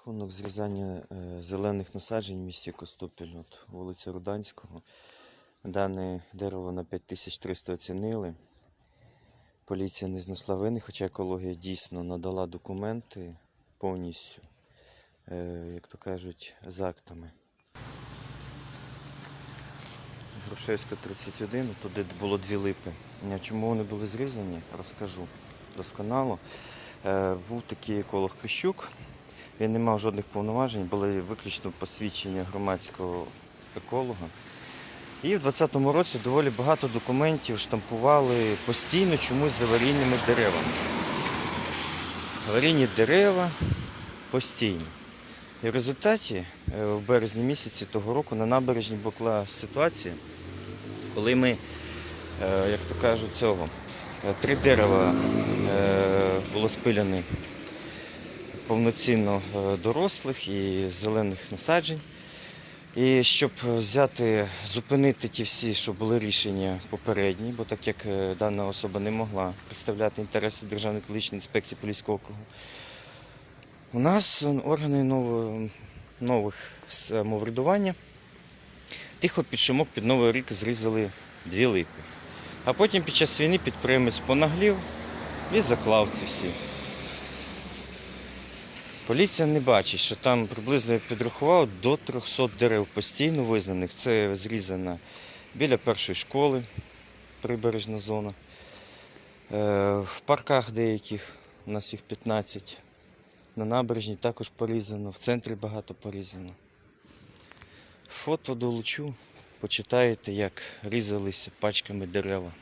Рахунок зрізання е, зелених насаджень в місті Костопіль, от вулиця Руданського. Дане дерево на 5300 оцінили. Поліція не знайшла вини, хоча екологія дійсно надала документи повністю, е, як то кажуть, з актами. Грушевська 31, туди було дві липи. Чому вони були зрізані, розкажу досконало. Е, Був такий еколог Хищук, він не мав жодних повноважень, були виключно посвідчення громадського еколога. І в 2020 році доволі багато документів штампували постійно чомусь з аварійними деревами. Аварійні дерева постійно. І в результаті е, в березні місяці того року на набережні була ситуація, коли ми, е, як то кажуть, цього, е, три дерева було спиляні повноцінно е, дорослих і зелених насаджень. І щоб взяти, зупинити ті всі, що були рішення попередні, бо так як е, дана особа не могла представляти інтереси Державної екологічної інспекції Поліського округу, у нас органи нового, нових самоврядування тихо під шумок під Новий рік зрізали дві липи. А потім під час війни підприємець понаглів і заклав ці всі. Поліція не бачить, що там приблизно я підрахував до 300 дерев постійно визнаних. Це зрізано біля першої школи, прибережна зона. Е, В парках деяких, у нас їх 15. На набережній також порізано, в центрі багато порізано. Фото долучу, почитаєте, як різалися пачками дерева.